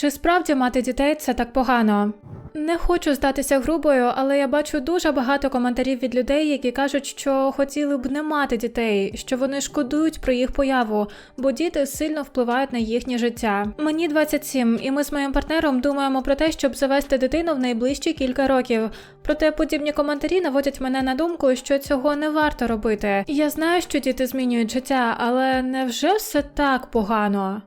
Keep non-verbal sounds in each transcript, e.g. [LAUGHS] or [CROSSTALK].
Чи справді мати дітей це так погано? Не хочу здатися грубою, але я бачу дуже багато коментарів від людей, які кажуть, що хотіли б не мати дітей, що вони шкодують про їх появу, бо діти сильно впливають на їхнє життя. Мені 27, і ми з моїм партнером думаємо про те, щоб завести дитину в найближчі кілька років. Проте подібні коментарі наводять мене на думку, що цього не варто робити. Я знаю, що діти змінюють життя, але невже все так погано?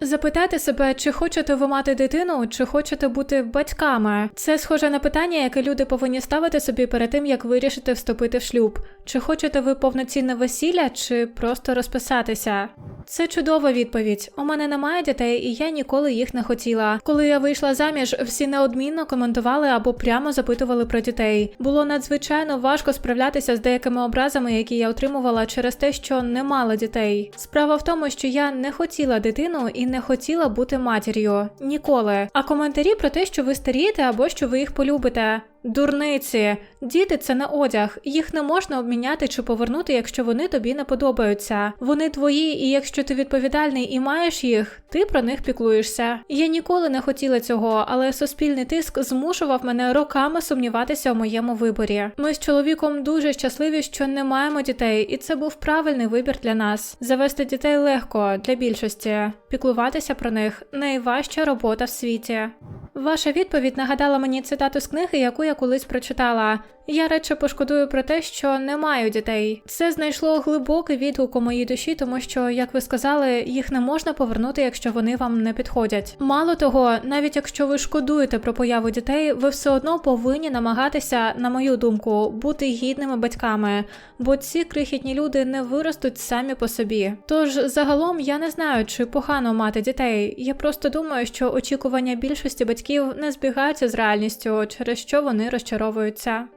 Запитати себе, чи хочете ви мати дитину, чи хочете бути батьками. Це схоже на питання, яке люди повинні ставити собі перед тим, як вирішити вступити в шлюб. Чи хочете ви повноцінне весілля, чи просто розписатися? Це чудова відповідь. У мене немає дітей, і я ніколи їх не хотіла. Коли я вийшла заміж, всі неодмінно коментували або прямо запитували про дітей. Було надзвичайно важко справлятися з деякими образами, які я отримувала через те, що не мала дітей. Справа в тому, що я не хотіла дитину і не хотіла бути матір'ю ніколи. А коментарі про те, що ви старієте або що ви їх полюбите. Дурниці, діти це не одяг, їх не можна обміняти чи повернути, якщо вони тобі не подобаються. Вони твої, і якщо ти відповідальний і маєш їх, ти про них піклуєшся. Я ніколи не хотіла цього, але суспільний тиск змушував мене роками сумніватися у моєму виборі. Ми з чоловіком дуже щасливі, що не маємо дітей, і це був правильний вибір для нас. Завести дітей легко для більшості, піклуватися про них найважча робота в світі. Ваша відповідь нагадала мені цитату з книги, яку я колись прочитала. Я радше пошкодую про те, що не маю дітей. Це знайшло глибокий відгук у моїй душі, тому що, як ви сказали, їх не можна повернути, якщо вони вам не підходять. Мало того, навіть якщо ви шкодуєте про появу дітей, ви все одно повинні намагатися, на мою думку, бути гідними батьками, бо ці крихітні люди не виростуть самі по собі. Тож загалом я не знаю, чи погано мати дітей. Я просто думаю, що очікування більшості батьків не збігаються з реальністю, через що вони розчаровуються.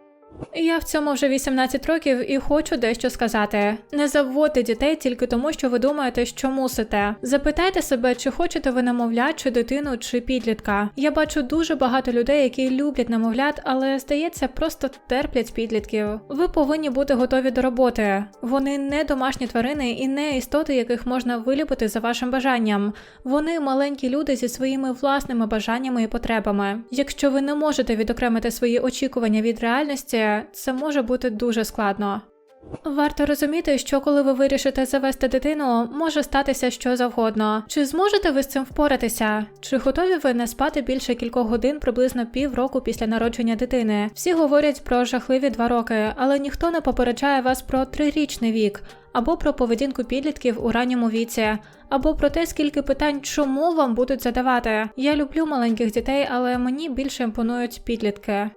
Я в цьому вже 18 років і хочу дещо сказати. Не заводьте дітей тільки тому, що ви думаєте, що мусите. Запитайте себе, чи хочете ви немовлят, чи дитину, чи підлітка. Я бачу дуже багато людей, які люблять немовлят, але здається, просто терплять підлітків. Ви повинні бути готові до роботи. Вони не домашні тварини і не істоти, яких можна вилюбити за вашим бажанням. Вони маленькі люди зі своїми власними бажаннями і потребами. Якщо ви не можете відокремити свої очікування від реальності, це може бути дуже складно. Варто розуміти, що коли ви вирішите завести дитину, може статися що завгодно. Чи зможете ви з цим впоратися? Чи готові ви не спати більше кількох годин приблизно півроку після народження дитини? Всі говорять про жахливі два роки, але ніхто не попереджає вас про трирічний вік. Або про поведінку підлітків у ранньому віці, або про те, скільки питань чому вам будуть задавати. Я люблю маленьких дітей, але мені більше імпонують підлітки.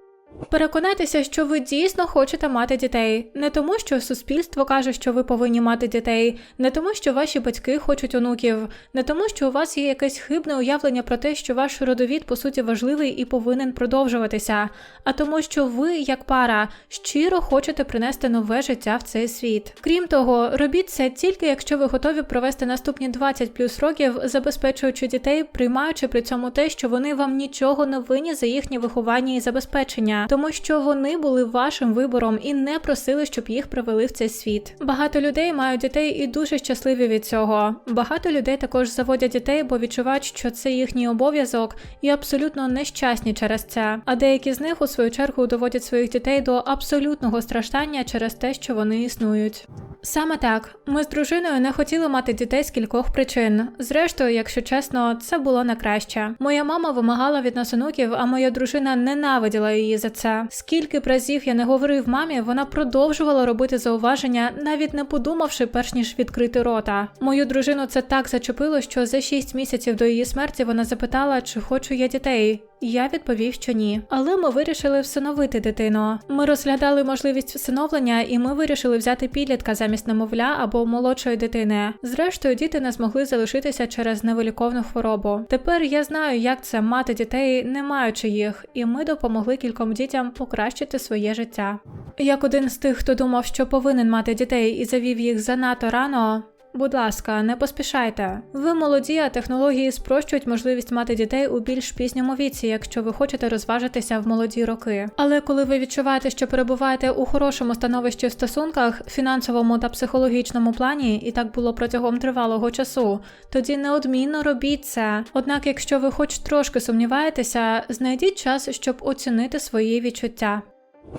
Переконайтеся, що ви дійсно хочете мати дітей, не тому, що суспільство каже, що ви повинні мати дітей, не тому, що ваші батьки хочуть онуків, не тому, що у вас є якесь хибне уявлення про те, що ваш родовід по суті важливий і повинен продовжуватися, а тому, що ви, як пара, щиро хочете принести нове життя в цей світ. Крім того, робіть це тільки якщо ви готові провести наступні 20 плюс років, забезпечуючи дітей, приймаючи при цьому те, що вони вам нічого не винні за їхнє виховання і забезпечення тому що вони були вашим вибором і не просили, щоб їх привели в цей світ. Багато людей мають дітей і дуже щасливі від цього. Багато людей також заводять дітей, бо відчувають, що це їхній обов'язок, і абсолютно нещасні через це. А деякі з них у свою чергу доводять своїх дітей до абсолютного страждання через те, що вони існують. Саме так, ми з дружиною не хотіли мати дітей з кількох причин. Зрештою, якщо чесно, це було на краще. Моя мама вимагала від нас онуків, а моя дружина ненавиділа її за це. Скільки б разів я не говорив мамі, вона продовжувала робити зауваження, навіть не подумавши, перш ніж відкрити рота. Мою дружину це так зачепило, що за 6 місяців до її смерті вона запитала, чи хочу я дітей. Я відповів, що ні. Але ми вирішили всиновити дитину. Ми розглядали можливість всиновлення, і ми вирішили взяти підлітка замість немовля або молодшої дитини. Зрештою, діти не змогли залишитися через невиліковну хворобу. Тепер я знаю, як це мати дітей, не маючи їх, і ми допомогли кільком дітям покращити своє життя. Як один з тих, хто думав, що повинен мати дітей і завів їх занадто рано. Будь ласка, не поспішайте. Ви молоді, а технології спрощують можливість мати дітей у більш пізньому віці, якщо ви хочете розважитися в молоді роки. Але коли ви відчуваєте, що перебуваєте у хорошому становищі в стосунках, фінансовому та психологічному плані, і так було протягом тривалого часу, тоді неодмінно робіть це. Однак, якщо ви хоч трошки сумніваєтеся, знайдіть час, щоб оцінити свої відчуття.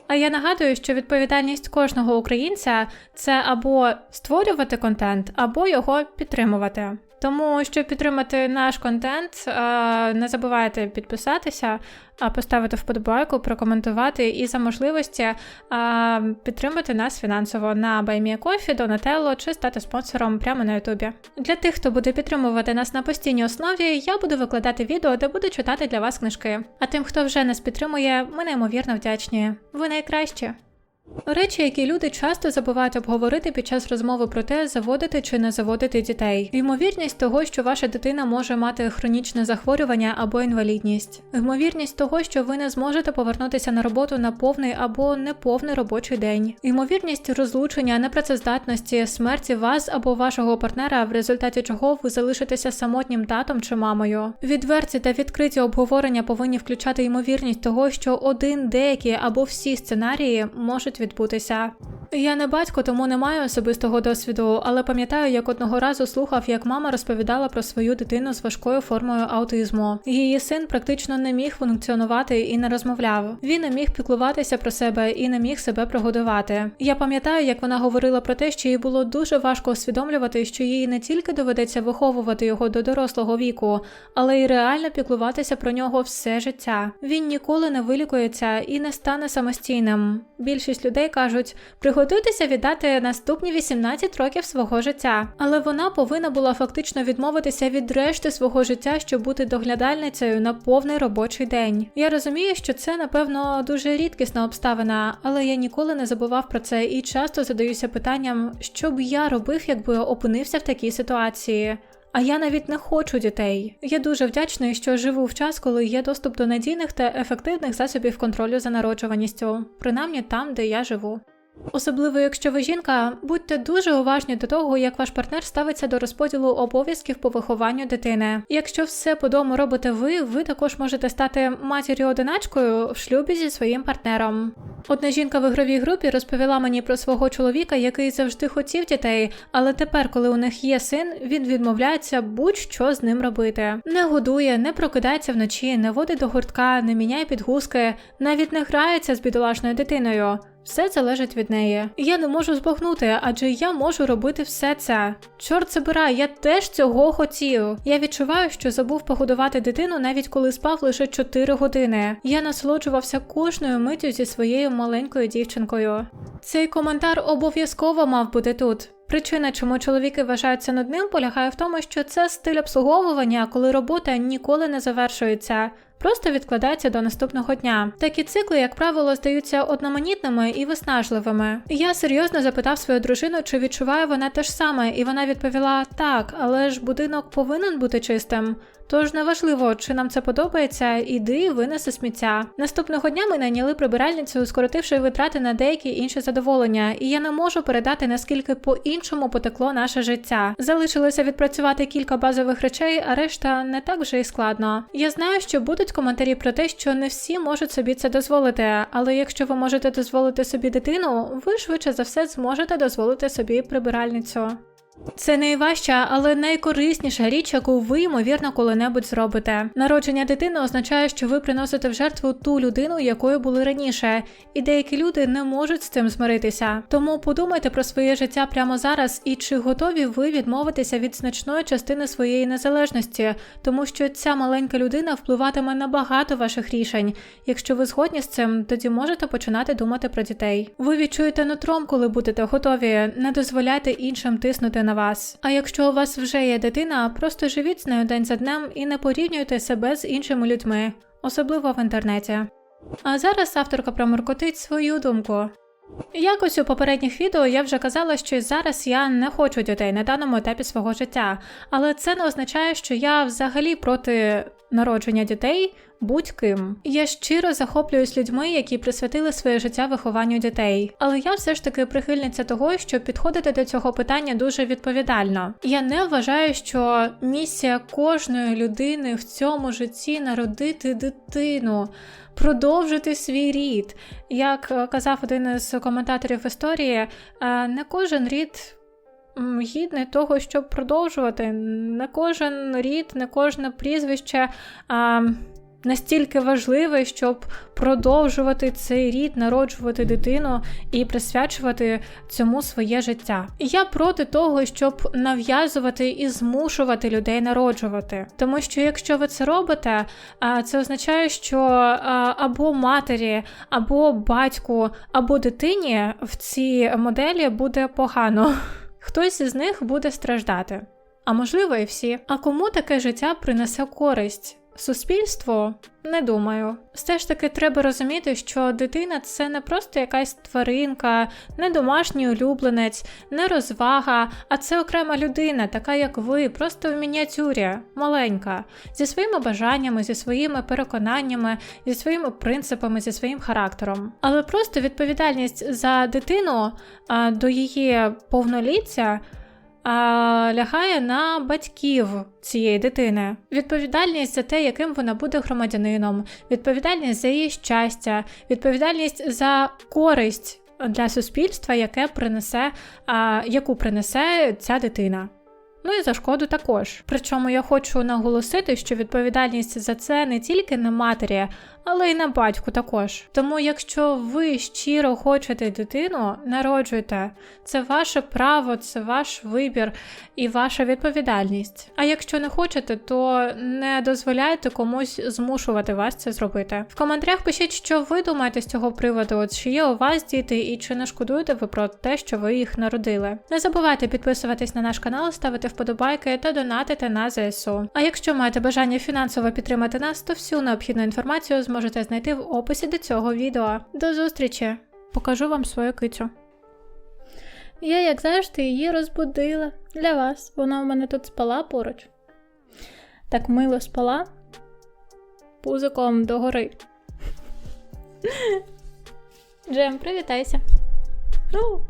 А я нагадую, що відповідальність кожного українця це або створювати контент, або його підтримувати. Тому, щоб підтримати наш контент, е, не забувайте підписатися, поставити вподобайку, прокоментувати і за можливості е, підтримати нас фінансово на BuyMeACoffee, Donatello чи стати спонсором прямо на Ютубі. Для тих, хто буде підтримувати нас на постійній основі, я буду викладати відео, де буду читати для вас книжки. А тим, хто вже нас підтримує, ми неймовірно вдячні. Ви найкращі. Речі, які люди часто забувають обговорити під час розмови про те, заводити чи не заводити дітей. Ймовірність того, що ваша дитина може мати хронічне захворювання або інвалідність. Ймовірність того, що ви не зможете повернутися на роботу на повний або неповний робочий день. Ймовірність розлучення, непрацездатності, смерті вас або вашого партнера, в результаті чого ви залишитеся самотнім татом чи мамою. Відверті та відкриті обговорення повинні включати ймовірність того, що один, деякі або всі сценарії можуть відбутися. Я не батько, тому не маю особистого досвіду, але пам'ятаю, як одного разу слухав, як мама розповідала про свою дитину з важкою формою аутизму. Її син практично не міг функціонувати і не розмовляв. Він не міг піклуватися про себе і не міг себе прогодувати. Я пам'ятаю, як вона говорила про те, що їй було дуже важко усвідомлювати, що їй не тільки доведеться виховувати його до дорослого віку, але й реально піклуватися про нього все життя. Він ніколи не вилікується і не стане самостійним. Більшість людей кажуть, приготуйтеся віддати наступні 18 років свого життя, але вона повинна була фактично відмовитися від решти свого життя, щоб бути доглядальницею на повний робочий день. Я розумію, що це напевно дуже рідкісна обставина, але я ніколи не забував про це і часто задаюся питанням, що б я робив, якби опинився в такій ситуації. А я навіть не хочу дітей. Я дуже вдячний, що живу в час, коли є доступ до надійних та ефективних засобів контролю за народжуваністю, принаймні там, де я живу. Особливо, якщо ви жінка, будьте дуже уважні до того, як ваш партнер ставиться до розподілу обов'язків по вихованню дитини. Якщо все по дому робите ви, ви також можете стати матір'ю одиначкою в шлюбі зі своїм партнером. Одна жінка в ігровій групі розповіла мені про свого чоловіка, який завжди хотів дітей, але тепер, коли у них є син, він відмовляється будь-що з ним робити. Не годує, не прокидається вночі, не водить до гуртка, не міняє підгузки, навіть не грається з бідолашною дитиною. Все залежить від неї. Я не можу збагнути, адже я можу робити все це. Чорт забирай, я теж цього хотів. Я відчуваю, що забув погодувати дитину, навіть коли спав лише 4 години. Я насолоджувався кожною миттю зі своєю маленькою дівчинкою. Цей коментар обов'язково мав бути тут. Причина, чому чоловіки вважаються нудним, полягає в тому, що це стиль обслуговування, коли робота ніколи не завершується. Просто відкладається до наступного дня. Такі цикли, як правило, здаються одноманітними і виснажливими. Я серйозно запитав свою дружину, чи відчуває вона те ж саме, і вона відповіла: так, але ж будинок повинен бути чистим. Тож неважливо, чи нам це подобається, іди винеси сміття. Наступного дня ми найняли прибиральницю, скоротивши витрати на деякі інші задоволення, і я не можу передати наскільки по-іншому потекло наше життя. Залишилося відпрацювати кілька базових речей, а решта не так вже й складно. Я знаю, що будуть коментарі про те, що не всі можуть собі це дозволити, але якщо ви можете дозволити собі дитину, ви швидше за все зможете дозволити собі прибиральницю. Це найважча, але найкорисніша річ, яку ви, ймовірно, коли-небудь зробите. Народження дитини означає, що ви приносите в жертву ту людину, якою були раніше, і деякі люди не можуть з цим змиритися. Тому подумайте про своє життя прямо зараз і чи готові ви відмовитися від значної частини своєї незалежності, тому що ця маленька людина впливатиме на багато ваших рішень. Якщо ви згодні з цим, тоді можете починати думати про дітей. Ви відчуєте нутром, коли будете готові, не дозволяйте іншим тиснути на вас. А якщо у вас вже є дитина, просто живіть з нею день за днем і не порівнюйте себе з іншими людьми, особливо в інтернеті. А зараз авторка проморкотить свою думку. Якось у попередніх відео я вже казала, що зараз я не хочу дітей на даному етапі свого життя, але це не означає, що я взагалі проти народження дітей будь-ким. Я щиро захоплююсь людьми, які присвятили своє життя вихованню дітей. Але я все ж таки прихильниця того, щоб підходити до цього питання дуже відповідально. Я не вважаю, що місія кожної людини в цьому житті народити дитину. Продовжити свій рід. Як е, казав один із коментаторів історії, е, не кожен рід гідний того, щоб продовжувати. Не кожен рід, не кожне прізвище а, настільки важливе, щоб продовжувати цей рід, народжувати дитину і присвячувати цьому своє життя. Я проти того, щоб нав'язувати і змушувати людей народжувати. Тому що якщо ви це робите, це означає, що або матері, або батьку, або дитині в цій моделі буде погано. Хтось із них буде страждати, а можливо і всі. А кому таке життя принесе користь? Суспільству? Не думаю. Все ж таки треба розуміти, що дитина це не просто якась тваринка, не домашній улюбленець, не розвага, а це окрема людина, така як ви, просто в мініатюрі, маленька, зі своїми бажаннями, зі своїми переконаннями, зі своїми принципами, зі своїм характером. Але просто відповідальність за дитину до її повноліття лягає на батьків цієї дитини. Відповідальність за те, яким вона буде громадянином, відповідальність за її щастя, відповідальність за користь для суспільства, яке принесе, яку принесе ця дитина. Ну і за шкоду також. Причому я хочу наголосити, що відповідальність за це не тільки на матері, але й на батьку також. Тому, якщо ви щиро хочете дитину, народжуйте. Це ваше право, це ваш вибір і ваша відповідальність. А якщо не хочете, то не дозволяйте комусь змушувати вас це зробити. В коментарях пишіть, що ви думаєте з цього приводу, чи є у вас діти, і чи не шкодуєте ви про те, що ви їх народили. Не забувайте підписуватись на наш канал, ставити вподобайки та донатити на ЗСУ. А якщо маєте бажання фінансово підтримати нас, то всю необхідну інформацію зможете знайти в описі до цього відео. До зустрічі! Покажу вам свою кицю. Я, як завжди, її розбудила для вас. Вона у мене тут спала поруч. Так мило спала. Пузиком догори. [LAUGHS] Джем, привітайся. Ну,